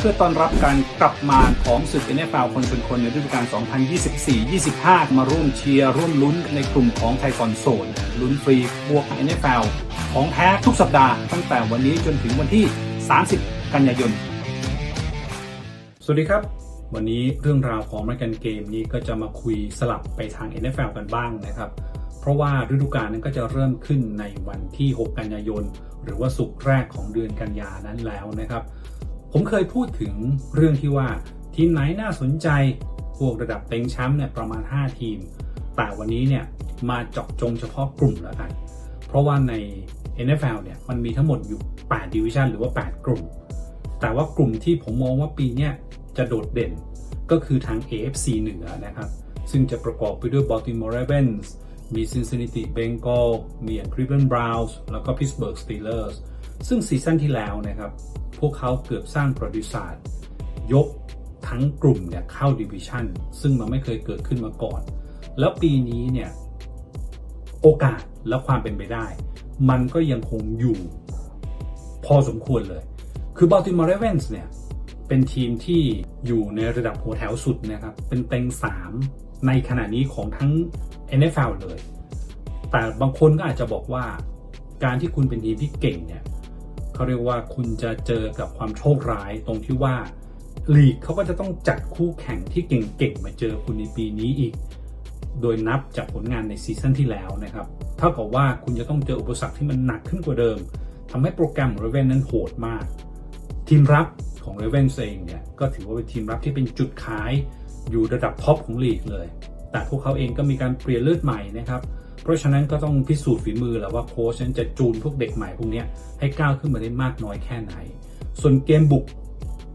เพื่อต้อนรับการกลับมาของศึก NFL คนชนคนในฤดูกาล 2024-25 มาร่วมเชียร์ร่วมลุ้นในกลุ่มของไทยคอนโซลลุ้นฟรีบวก NFL ของแท้ทุกสัปดาห์ตั้งแต่วันนี้จนถึงวันที่ 30 กันยายน สวัสดีครับ วันนี้เรื่องราวของรายการเกมนี้ก็จะมาคุยสลับไปทาง NFL กันบ้างนะครับเพราะว่าฤดูกาลนั้นก็จะเริ่มขึ้นในวันที่ 6 กันยายน หรือว่าสุกแรกของเดือนกันยานั้นแล้วนะครับ ผมเคยพูดถึงเรื่องที่ว่าทีมไหนน่าสนใจพวกระดับเต็งแชมป์เนี่ยประมาณ 5 ทีม แต่วันนี้เนี่ยมาเจาะจงเฉพาะกลุ่มแล้วกัน เพราะว่าใน NFL เนี่ยมันมีทั้งหมดอยู่ 8 ดิวิชันหรือว่า 8 กลุ่ม แต่ว่ากลุ่มที่ผมมองว่าปีนี้จะโดดเด่นก็คือทาง AFC เหนือนะครับ ซึ่งจะประกอบไปด้วย Baltimore Ravens มี Cincinnati Bengals มี Cleveland Browns แล้วก็ Pittsburgh Steelers ซึ่งซีซั่นที่แล้วนะครับ พวกเขาเกือบสร้างประวัติศาสตร์ยกทั้งกลุ่มเนี่ยเข้าดิวิชันซึ่งมันไม่เคยเกิดขึ้นมาก่อน แล้วปีนี้เนี่ยโอกาสและความเป็นไปได้ มันก็ยังคงอยู่พอสมควรเลย คือ Baltimore Ravens เนี่ยเป็นทีมที่อยู่ในระดับหัวแถวสุดนะครับ เป็นเต็ง 3 ในขณะนี้ของทั้ง NFL เลย แต่บางคนก็อาจจะบอกว่าการที่คุณเป็นทีมที่เก่งเนี่ย เขาเรียกว่าคุณจะเจอกับความโชคร้ายตรงที่ว่าลีกเขาก็จะต้องจัดคู่แข่งที่เก่งๆมาเจอคุณในปีนี้อีก โดยนับจากผลงานในซีซั่นที่แล้วนะครับเท่ากับว่าคุณจะต้องเจออุปสรรคที่มันหนักขึ้นกว่าเดิมทำให้โปรแกรมของเรเวนนั้นโหดมาก ทีมรับของเรเวนเองเนี่ยก็ถือว่าเป็นทีมรับที่เป็นจุดขายอยู่ระดับท็อปของลีกเลย แต่พวกเขาเองก็มีการเปลี่ยนเลือดใหม่นะครับ ราะฉะนั้นก็ต้องพิสูจน์ฝีมือแหละว่าโค้ชนั้นจะจูนพวกเด็กใหม่พวกนี้ให้ก้าวขึ้นมาได้มากน้อยแค่ไหน ส่วนเกมบุก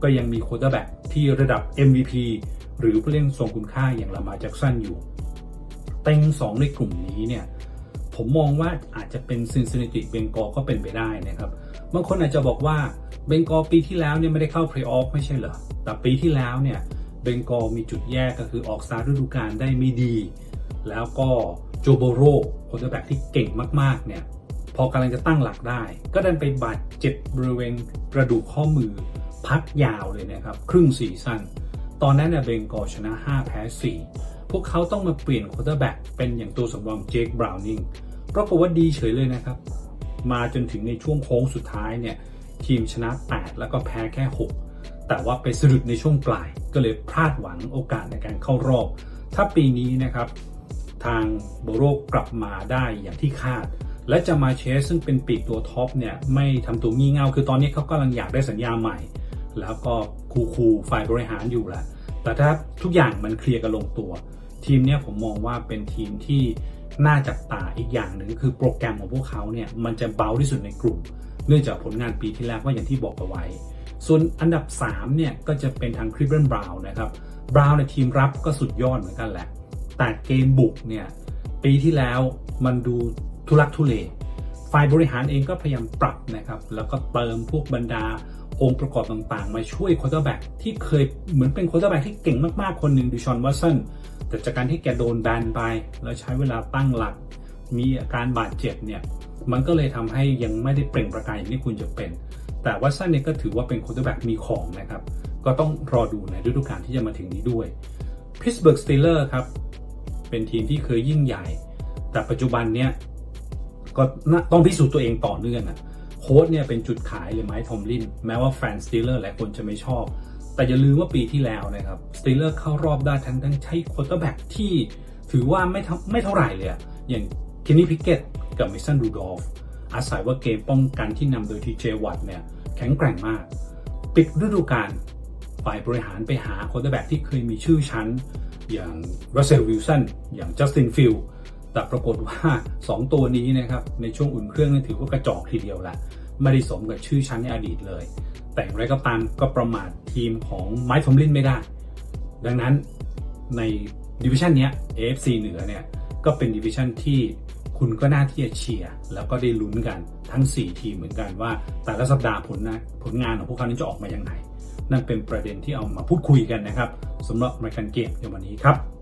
ก็ยังมีโควต้าแบ็กที่ระดับ MVP หรือผู้เล่นทรงคุณค่าอย่างลามาแจ็กสันอยู่ เต็งสองในกลุ่มนี้เนี่ยผมมองว่าอาจจะเป็นซินซินติเบงกอก็เป็นไปได้นะครับบางคนอาจจะบอกว่าเบงกอปีที่แล้วเนี่ยไม่ได้เข้าเพลย์ออฟไม่ใช่เหรอ แต่ปีที่แล้วเนี่ยเบงกอมีจุดแย่ก็คือออกสตาร์ฤดูกาลได้ไม่ดี แล้วก็ โจโบโรโควอเตอร์แบ็กที่เก่งมากๆเนี่ยพอกำลังจะตั้งหลักได้ ก็ดันไปบาดเจ็บบริเวณกระดูกข้อมือพักยาวเลยนะครับ ครึ่งซีซั่นตอนนั้นเนี่ยเบงกอชนะ 5 แพ้ 4 พวกเขาต้องมาเปลี่ยนควอเตอร์แบ็กเป็นอย่างตัวสำรองเจคบราวนิงปรากฏว่าดีเฉยเลยนะครับ มาจนถึงในช่วงโค้งสุดท้ายเนี่ยทีมชนะ 8 แล้วก็แพ้แค่ 6 แต่ว่าไปสะดุดในช่วงปลายก็เลยพลาดหวังโอกาสในการเข้ารอบ ถ้าปีนี้นะครับ ทางโบโรกลับมาได้อย่างที่คาด และจะมาเชสซึ่งเป็นปีกตัวท็อปเนี่ยไม่ทำตัวงี่เง่าคือตอนนี้เขากำลังอยากได้สัญญาใหม่ แล้วก็คูคูฝ่ายบริหารอยู่แหละแต่ถ้าทุกอย่างมันเคลียร์กันลงตัว ทีมเนี้ยผมมองว่าเป็นทีมที่น่าจับตาอีกอย่างหนึ่งก็คือโปรแกรมของพวกเขาเนี่ยมันจะเบาที่สุดในกลุ่ม เนื่องจากผลงานปีที่แล้วก็อย่างที่บอกเอาไว้ ส่วนอันดับ3เนี่ยก็จะเป็นทางคริสเบนบราวน์นะครับบราวน์ในทีมรับก็สุดยอดเหมือนกันแหละ แต่เกมบุกเนี่ยปีที่แล้วมันดูทุลักทุเลฝ่ายบริหารเองก็พยายามปรับนะครับ แล้วก็เติมพวกบรรดาองค์ประกอบต่างๆ มาช่วยควอเตอร์แบ็กที่เคยเหมือนเป็นควอเตอร์แบ็กที่เก่งมากๆ คนหนึ่งดิชอนวัตสันแต่จากการที่แกโดนแบนไป แล้วใช้เวลาตั้งหลัก มีอาการบาดเจ็บเนี่ย มันก็เลยทำให้ยังไม่ได้เปล่งประกายอย่างที่คุณจะเป็น แต่วัตสันเนี่ยก็ถือว่าเป็นควอเตอร์แบ็กมีของนะครับ ก็ต้องรอดูในฤดูกาลที่จะมาถึงนี้ด้วยพิสเบิร์กสตีลเลอร์ครับ เป็นทีมที่เคยยิ่งใหญ่ แต่ปัจจุบันเนี่ยก็ต้องพิสูจน์ตัวเองต่อเนื่องอะโค้ดเนี่ยเป็นจุดขายเลยไม้ทอมลิน แม้ว่าแฟนสตีลเลอร์หลายคนจะไม่ชอบ แต่อย่าลืมว่าปีที่แล้วนะครับสตีลเลอร์เข้ารอบได้ทั้งทั้งใช้ควอเตอร์แบ็กที่ถือว่าไม่ไม่เท่าไหร่เลยอย่างคินนี่พิกเกตกับมิสันรูดอฟอาศัยว่าเกมป้องกันที่นำโดยทีเจวัตเนี่ยแข็งแกร่งมาก ปิดฤดูกาล ฝ่ายบริหารไปหาควอเตอร์แบ็กที่เคยมีชื่อชั้น อย่างรัสเซลวิลสันอย่างจัสตินฟิลแต่ปรากฏว่า 2 ตัวนี้นะครับในช่วงอุ่นเครื่องนี่ถือว่ากระจอกทีเดียวแหละไม่ได้สมกับชื่อชั้นในอดีตเลย แต่อย่างไรก็ตามก็ประมาททีมของไมค์ทอมลินไม่ได้ ดังนั้นในดิวิชันนี้ AFC เหนือเนี่ยก็เป็นดิวิชันที่คุณก็น่าที่จะเชียร์แล้วก็ได้ลุ้นกันทั้ง 4 ทีมเหมือนกันว่า แต่ละสัปดาห์ผลนะผลงานของพวกเขานั้นจะออกมาอย่างไร นั่นเป็นประเด็นที่เอามาพูดคุยกันนะครับสำหรับรายการเกมในวันนี้ครับ